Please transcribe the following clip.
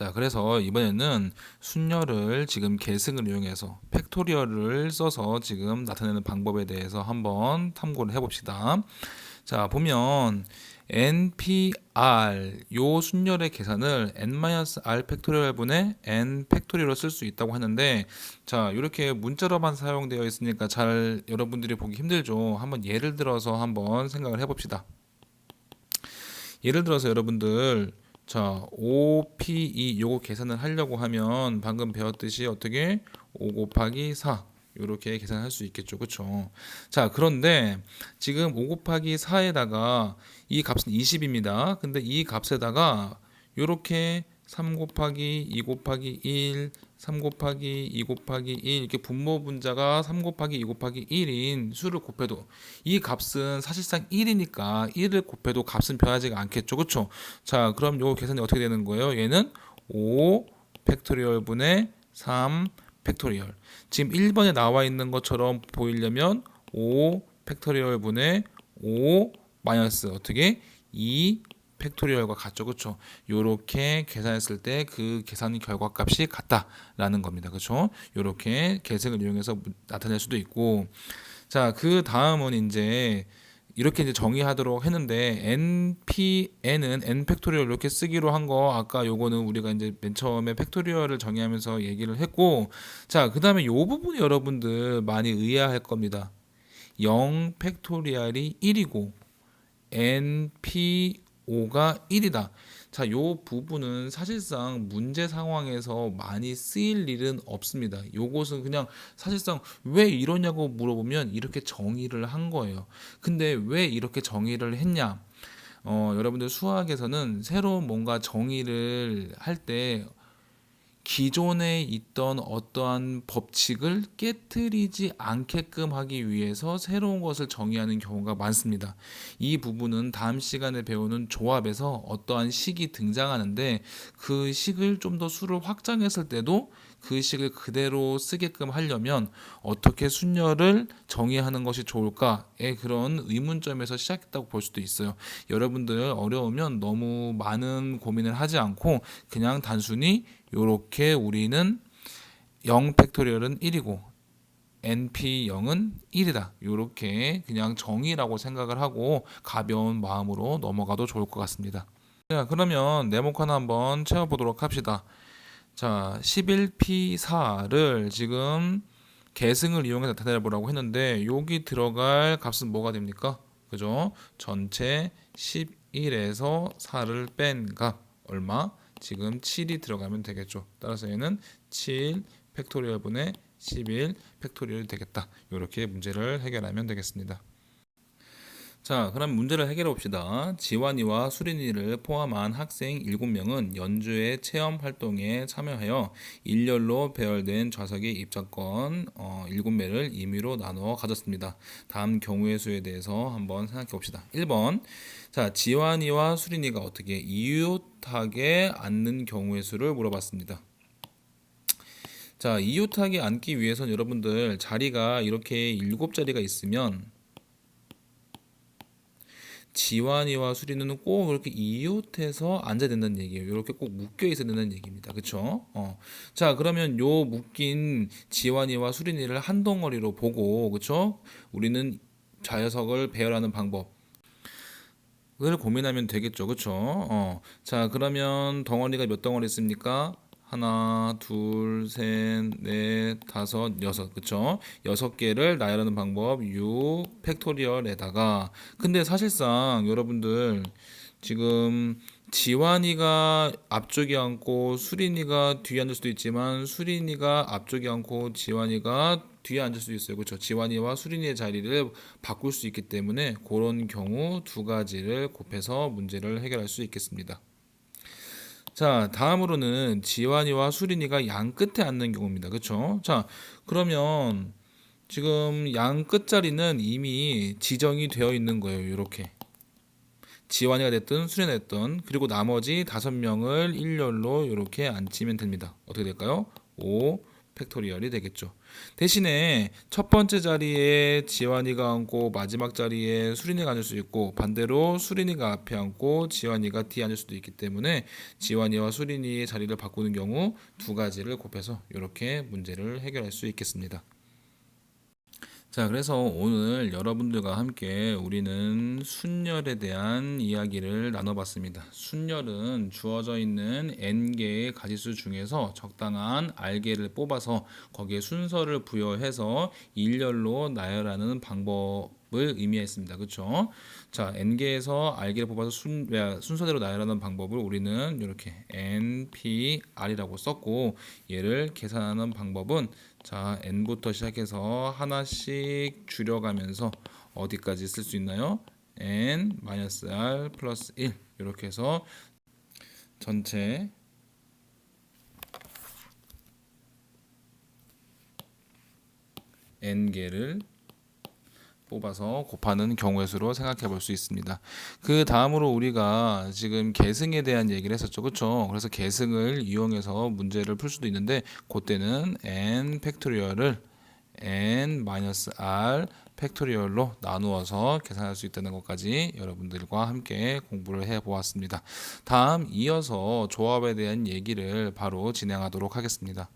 자, 그래서 이번에는 순열을 지금 계승을 이용해서 팩토리얼을 써서 지금 나타내는 방법에 대해서 한번 탐구를 해봅시다. 자, 보면 NPR 요 순열의 계산을 n-r 팩토리얼 분의 n 팩토리얼로 쓸 수 있다고 하는데 자, 이렇게 문자로만 사용되어 있으니까 잘 여러분들이 보기 힘들죠. 한번 예를 들어서 한번 생각을 해봅시다. 예를 들어서 여러분들 자, OPE 요거 계산을 하려고 하면 방금 배웠듯이 어떻게 5 곱하기 4 이렇게 계산할 수 있겠죠. 그렇죠? 자, 그런데 지금 5 곱하기 4에다가 이 값은 20입니다. 근데 이 값에다가 요렇게 3 곱하기 2 곱하기 1, 3 곱하기 2 곱하기 1 이렇게 분모 분자가 3 곱하기 2 곱하기 1인 수를 곱해도 이 값은 사실상 1이니까 1을 곱해도 값은 변하지가 않겠죠. 그렇죠? 자, 그럼 요 계산이 어떻게 되는 거예요? 얘는 5 팩토리얼 분의 3 팩토리얼. 지금 1번에 나와 있는 것처럼 보이려면 5 팩토리얼 분의 5 마이너스 어떻게 2 팩토리얼과 같죠. 그렇죠? 요렇게 계산했을 때 그 계산 결과값이 같다라는 겁니다. 그렇죠? 요렇게 계승을 이용해서 나타낼 수도 있고 자, 그 다음은 이제 이렇게 이제 정의하도록 했는데 npn은 n 팩토리얼 이렇게 쓰기로 한 거 아까 요거는 우리가 이제 맨 처음에 팩토리얼을 정의하면서 얘기를 했고 자, 그다음에 요 부분이 여러분들 많이 의아할 겁니다. 0 팩토리얼이 1이고 np5가 1이다. 자, 요 부분은 사실상 문제 상황에서 많이 쓰일 일은 없습니다. 요것은 그냥 사실상 왜 이러냐고 물어보면 이렇게 정의를 한 거예요. 근데 왜 이렇게 정의를 했냐? 어, 여러분들 수학에서는 새로 뭔가 정의를 할때 기존에 있던 어떠한 법칙을 깨뜨리지 않게끔 하기 위해서 새로운 것을 정의하는 경우가 많습니다. 이 부분은 다음 시간에 배우는 조합에서 어떠한 식이 등장하는데 그 식을 좀 더 수를 확장했을 때도 그 식을 그대로 쓰게끔 하려면 어떻게 순열을 정의하는 것이 좋을까의 그런 의문점에서 시작했다고 볼 수도 있어요. 여러분들 어려우면 너무 많은 고민을 하지 않고 그냥 단순히 이렇게 우리는 0 팩토리얼은 1이고 np0은 1이다. 이렇게 그냥 정의라고 생각을 하고 가벼운 마음으로 넘어가도 좋을 것 같습니다. 자, 그러면 네모칸 한번 채워보도록 합시다. 자, 11p4를 지금 계승을 이용해서 나타내 보라고 했는데 여기 들어갈 값은 뭐가 됩니까? 그죠? 전체 11에서 4를 뺀 값 얼마? 지금 7이 들어가면 되겠죠. 따라서 얘는 7 팩토리얼 분의 11 팩토리얼이 되겠다. 이렇게 문제를 해결하면 되겠습니다. 자, 그럼 문제를 해결해 봅시다. 지환이와 수린이를 포함한 학생 7명은 연주회 체험 활동에 참여하여 일렬로 배열된 좌석의 입장권 어, 7매를 임의로 나누어 가졌습니다. 다음 경우의 수에 대해서 한번 생각해 봅시다. 1번. 자, 지환이와 수린이가 어떻게 이웃하게 앉는 경우의 수를 물어봤습니다. 자, 이웃하게 앉기 위해서는 여러분들 자리가 이렇게 7자리가 있으면 지환이와 수리는 꼭 그렇게 이웃해서 앉아야 된다는 얘기예요. 이렇게 꼭 묶여 있어야 된다는 얘기입니다. 그렇죠? 어. 자, 그러면 요 묶인 지환이와 수린이를 한 덩어리로 보고 그렇죠? 우리는 좌석을 배열하는 방법 을 고민하면 되겠죠. 그렇죠? 어. 자, 그러면 덩어리가 몇 덩어리 있습니까? 하나, 둘, 셋, 넷, 다섯, 여섯. 그쵸? 여섯 개를 나열하는 방법 6 팩토리얼에다가 근데 사실상 여러분들 지금 지환이가 앞쪽에 앉고 수린이가 뒤에 앉을 수도 있지만 수린이가 앞쪽에 앉고 지환이가 뒤에 앉을 수도 있어요. 그렇죠? 지환이와 수린이의 자리를 바꿀 수 있기 때문에 그런 경우 두 가지를 곱해서 문제를 해결할 수 있겠습니다. 자, 다음으로는 지환이와 수린이가 양 끝에 앉는 경우입니다. 그렇죠? 자, 그러면 지금 양 끝자리는 이미 지정이 되어 있는 거예요. 이렇게. 지환이가 됐든 수린이가 됐든 그리고 나머지 다섯 명을 일렬로 이렇게 앉히면 됩니다. 어떻게 될까요? 5 팩토리얼이 되겠죠. 대신에 첫 번째 자리에 지환이가 앉고 마지막 자리에 수린이가 앉을 수 있고 반대로 수린이가 앞에 앉고 지환이가 뒤에 앉을 수도 있기 때문에 지환이와 수린이의 자리를 바꾸는 경우 두 가지를 곱해서 이렇게 문제를 해결할 수 있겠습니다. 자, 그래서 오늘 여러분들과 함께 우리는 순열에 대한 이야기를 나눠봤습니다. 순열은 주어져 있는 n개의 가지수 중에서 적당한 r개를 뽑아서 거기에 순서를 부여해서 일렬로 나열하는 방법을 의미했습니다. 그렇죠? 자, n개에서 r개를 뽑아서 순, 야, 순서대로 나열하는 방법을 우리는 이렇게 npr이라고 썼고 얘를 계산하는 방법은 자, n부터 시작해서 하나씩 줄여가면서 어디까지 쓸 수 있나요? n 마이너스 r 플러스 1 이렇게 해서 전체 n 개를 뽑아서 곱하는 경우의 수로 생각해 볼 수 있습니다. 그 다음으로 우리가 지금 계승에 대한 얘기를 했었죠. 그렇죠? 그래서 계승을 이용해서 문제를 풀 수도 있는데 그때는 n 팩토리얼을 n r 팩토리얼로 나누어서 계산할 수 있다는 것까지 여러분들과 함께 공부를 해 보았습니다. 다음 이어서 조합에 대한 얘기를 바로 진행하도록 하겠습니다.